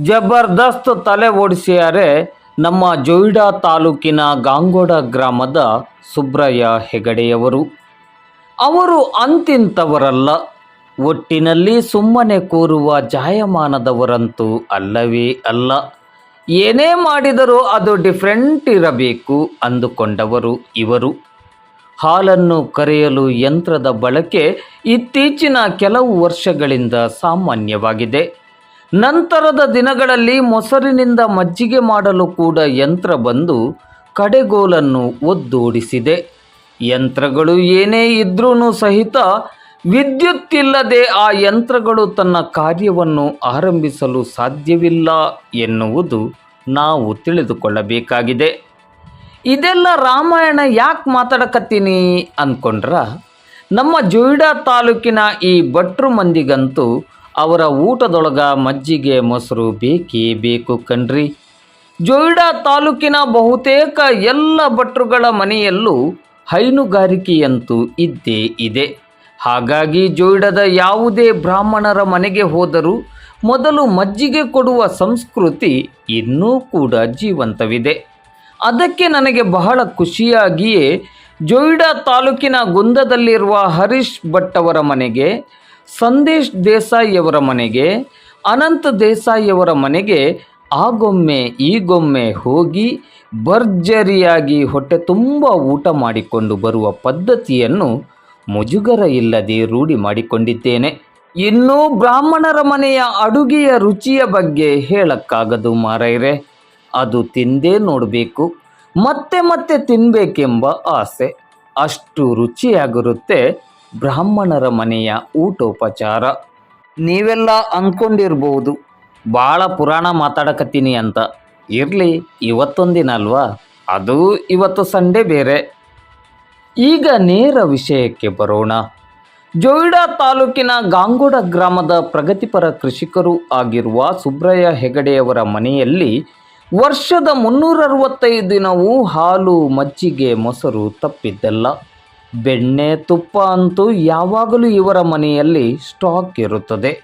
ಜಬರ್ದಸ್ತ್ ತಲೆ ಓಡಿಸಿಯಾರೆ ನಮ್ಮ ಜೊಯ್ಡಾ ತಾಲೂಕಿನ ಗಾಂಗೋಡ ಗ್ರಾಮದ ಸುಬ್ರಯ್ಯ ಹೆಗಡೆಯವರು. ಅವರು ಅಂತಿಂತವರಲ್ಲ ಒಟ್ಟಿನಲ್ಲಿ ಸುಮ್ಮನೆ ಕೂರುವ ಜಾಯಮಾನದವರಂತೂ ಅಲ್ಲವೇ ಅಲ್ಲ. ಏನೇ ಮಾಡಿದರೂ ಅದು ಡಿಫ್ರೆಂಟ್ ಇರಬೇಕು ಅಂದುಕೊಂಡವರು ಇವರು. ಹಾಲನ್ನು ಕರೆಯಲು ಯಂತ್ರದ ಬಳಕೆ ಇತ್ತೀಚಿನ ಕೆಲವು ವರ್ಷಗಳಿಂದ ಸಾಮಾನ್ಯವಾಗಿದೆ. ನಂತರದ ದಿನಗಳಲ್ಲಿ ಮೊಸರಿನಿಂದ ಮಜ್ಜಿಗೆ ಮಾಡಲು ಕೂಡ ಯಂತ್ರ ಬಂದು ಕಡೆಗೋಲನ್ನು ಒದ್ದೋಡಿಸಿದೆ. ಯಂತ್ರಗಳು ಏನೇ ಇದ್ರೂ ಸಹಿತ ವಿದ್ಯುತ್ ಇಲ್ಲದೆ ಆ ಯಂತ್ರಗಳು ತನ್ನ ಕಾರ್ಯವನ್ನು ಆರಂಭಿಸಲು ಸಾಧ್ಯವಿಲ್ಲ ಎನ್ನುವುದು ನಾವು ತಿಳಿದುಕೊಳ್ಳಬೇಕಾಗಿದೆ. ಇದೆಲ್ಲ ರಾಮಾಯಣ ಯಾಕೆ ಮಾತಾಡಕತ್ತೀನಿ ಅಂದ್ಕೊಂಡ್ರ ನಮ್ಮ ಜೊಯ್ಡಾ ತಾಲೂಕಿನ ಈ ಭಟ್ರು ಮಂದಿಗಂತೂ ಅವರ ಊಟದೊಳಗ ಮಜ್ಜಿಗೆ ಮೊಸರು ಬೇಕೇ ಬೇಕು ಕಣ್ರಿ. ಜೊಯ್ಡಾ ತಾಲೂಕಿನ ಬಹುತೇಕ ಎಲ್ಲ ಭಟ್ರುಗಳ ಮನೆಯಲ್ಲೂ ಹೈನುಗಾರಿಕೆಯಂತೂ ಇದ್ದೇ ಇದೆ. ಹಾಗಾಗಿ ಜೊಯ್ಡದ ಯಾವುದೇ ಬ್ರಾಹ್ಮಣರ ಮನೆಗೆ ಹೋದರೂ ಮೊದಲು ಮಜ್ಜಿಗೆ ಕೊಡುವ ಸಂಸ್ಕೃತಿ ಇನ್ನೂ ಕೂಡ ಜೀವಂತವಿದೆ. ಅದಕ್ಕೆ ನನಗೆ ಬಹಳ ಖುಷಿಯಾಗಿಯೇ ಜೊಯ್ಡಾ ತಾಲೂಕಿನ ಗುಂದದಲ್ಲಿರುವ ಹರೀಶ್ ಭಟ್ ಅವರ ಮನೆಗೆ ಸಂದೇಶ್ ದೇಸಾಯಿಯವರ ಮನೆಗೆ, ಅನಂತ ದೇಸಾಯಿಯವರ ಮನೆಗೆ ಆಗೊಮ್ಮೆ, ಈಗೊಮ್ಮೆ ಹೋಗಿ ಭರ್ಜರಿಯಾಗಿ ಹೊಟ್ಟೆ ತುಂಬ ಊಟ ಮಾಡಿಕೊಂಡು ಬರುವ ಪದ್ಧತಿಯನ್ನು ಮುಜುಗರ ಇಲ್ಲದೆ ರೂಢಿ ಮಾಡಿಕೊಂಡಿದ್ದೇನೆ. ಇನ್ನು ಬ್ರಾಹ್ಮಣರ ಮನೆಯ ಅಡುಗೆಯ ರುಚಿಯ ಬಗ್ಗೆ ಹೇಳಕ್ಕಾಗದು ಮಾರೈರೆ. ಅದು ತಿಂದೇ ನೋಡಬೇಕು, ಮತ್ತೆ ಮತ್ತೆ ತಿನ್ನಬೇಕೆಂಬ ಆಸೆ. ಅಷ್ಟು ರುಚಿಯಾಗಿರುತ್ತೆ ಬ್ರಾಹ್ಮಣರ ಮನೆಯ ಊಟೋಪಚಾರ. ನೀವೆಲ್ಲ ಅಂದ್ಕೊಂಡಿರ್ಬೋದು ಭಾಳ ಪುರಾಣ ಮಾತಾಡಕತ್ತೀನಿ ಅಂತ. ಇರಲಿ, ಇವತ್ತೊಂದಿನ ಅಲ್ವಾ? ಅದು ಇವತ್ತು ಸಂಡೇ ಬೇರೆ. ಈಗ ನೇರ ವಿಷಯಕ್ಕೆ ಬರೋಣ. ಜೋಯಿಡಾ ತಾಲೂಕಿನ ಗಾಂಗೋಡ ಗ್ರಾಮದ ಪ್ರಗತಿಪರ ಕೃಷಿಕರು ಆಗಿರುವ ಸುಬ್ರಯ್ಯ ಹೆಗಡೆಯವರ ಮನೆಯಲ್ಲಿ ವರ್ಷದ ಮುನ್ನೂರ ಅರವತ್ತೈದು ದಿನವೂ ಹಾಲು ಮಜ್ಜಿಗೆ ಮೊಸರು ತಪ್ಪಿದ್ದಲ್ಲ. ಬೆಣ್ಣೆ ತುಪ್ಪ ಅಂತೂ ಯಾವಾಗಲೂ ಇವರ ಮನೆಯಲ್ಲಿ ಸ್ಟಾಕ್ ಇರುತ್ತದೆ.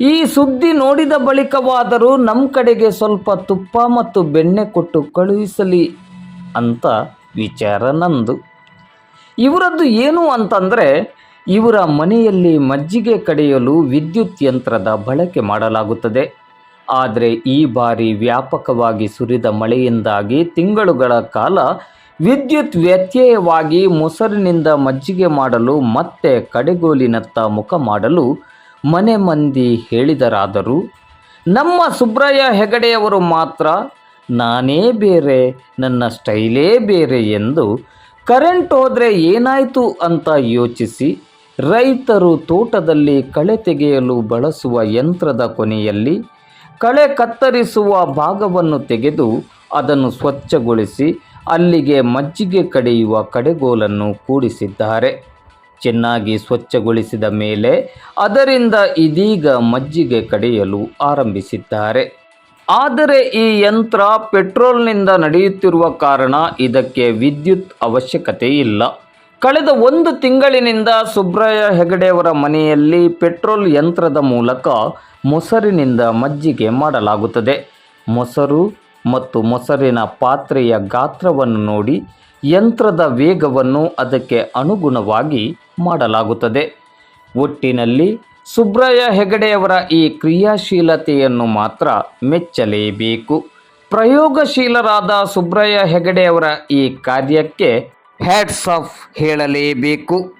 ಈ ಸುದ್ದಿ ನೋಡಿದ ಬಳಿಕವಾದರೂ ನಮ್ಮ ಕಡೆಗೆ ಸ್ವಲ್ಪ ತುಪ್ಪ ಮತ್ತು ಬೆಣ್ಣೆ ಕೊಟ್ಟು ಕಳುಹಿಸಲಿ ಅಂತ ವಿಚಾರ ನಂದು. ಇವರದ್ದು ಏನು ಅಂತಂದರೆ, ಇವರ ಮನೆಯಲ್ಲಿ ಮಜ್ಜಿಗೆ ಕಡೆಯಲು ವಿದ್ಯುತ್ ಯಂತ್ರದ ಬಳಕೆ ಮಾಡಲಾಗುತ್ತದೆ. ಆದರೆ ಈ ಬಾರಿ ವ್ಯಾಪಕವಾಗಿ ಸುರಿದ ಮಳೆಯಿಂದಾಗಿ ತಿಂಗಳುಗಳ ಕಾಲ ವಿದ್ಯುತ್ ವ್ಯತ್ಯಯವಾಗಿ ಮೊಸರಿನಿಂದ ಮಜ್ಜಿಗೆ ಮಾಡಲು ಮತ್ತೆ ಕಡೆಗೋಲಿನತ್ತ ಮುಖ ಮಾಡಲು ಮನೆ ಮಂದಿ ಹೇಳಿದರಾದರೂ, ನಮ್ಮ ಸುಬ್ರಯ್ಯ ಹೆಗಡೆಯವರು ಮಾತ್ರ, ನಾನೇ ಬೇರೆ, ನನ್ನ ಸ್ಟೈಲೇ ಬೇರೆ ಎಂದು ಕರೆಂಟ್ ಹೋದರೆ ಏನಾಯಿತು ಅಂತ ಯೋಚಿಸಿ ರೈತರು ತೋಟದಲ್ಲಿ ಕಳೆ ತೆಗೆಯಲು ಬಳಸುವ ಯಂತ್ರದ ಕೊನೆಯಲ್ಲಿ ಕಳೆ ಕತ್ತರಿಸುವ ಭಾಗವನ್ನು ತೆಗೆದು ಅದನ್ನು ಸ್ವಚ್ಛಗೊಳಿಸಿ ಅಲ್ಲಿಗೆ ಮಜ್ಜಿಗೆ ಕಡೆಯುವ ಕಡೆಗೋಲನ್ನು ಕೂಡಿಸಿದ್ದಾರೆ. ಚೆನ್ನಾಗಿ ಸ್ವಚ್ಛಗೊಳಿಸಿದ ಮೇಲೆ ಅದರಿಂದ ಇದೀಗ ಮಜ್ಜಿಗೆ ಕಡೆಯಲು ಆರಂಭಿಸಿದ್ದಾರೆ. ಆದರೆ ಈ ಯಂತ್ರ ಪೆಟ್ರೋಲ್ನಿಂದ ನಡೆಯುತ್ತಿರುವ ಕಾರಣ ಇದಕ್ಕೆ ವಿದ್ಯುತ್ ಅವಶ್ಯಕತೆ ಇಲ್ಲ. ಕಳೆದ ಒಂದು ತಿಂಗಳಿನಿಂದ ಸುಬ್ರಯ್ಯ ಹೆಗಡೆಯವರ ಮನೆಯಲ್ಲಿ ಪೆಟ್ರೋಲ್ ಯಂತ್ರದ ಮೂಲಕ ಮೊಸರಿನಿಂದ ಮಜ್ಜಿಗೆ ಮಾಡಲಾಗುತ್ತದೆ. ಮೊಸರು ಮತ್ತು ಮೊಸರಿನ ಪಾತ್ರೆಯ ಗಾತ್ರವನ್ನು ನೋಡಿ ಯಂತ್ರದ ವೇಗವನ್ನು ಅದಕ್ಕೆ ಅನುಗುಣವಾಗಿ ಮಾಡಲಾಗುತ್ತದೆ. ಒಟ್ಟಿನಲ್ಲಿ ಸುಬ್ರಯ್ಯ ಹೆಗಡೆಯವರ ಈ ಕ್ರಿಯಾಶೀಲತೆಯನ್ನು ಮಾತ್ರ ಮೆಚ್ಚಲೇಬೇಕು. ಪ್ರಯೋಗಶೀಲರಾದ ಸುಬ್ರಯ್ಯ ಹೆಗಡೆಯವರ ಈ ಕಾರ್ಯಕ್ಕೆ ಹ್ಯಾಟ್ಸ್ ಆಫ್ ಹೇಳಲೇಬೇಕು.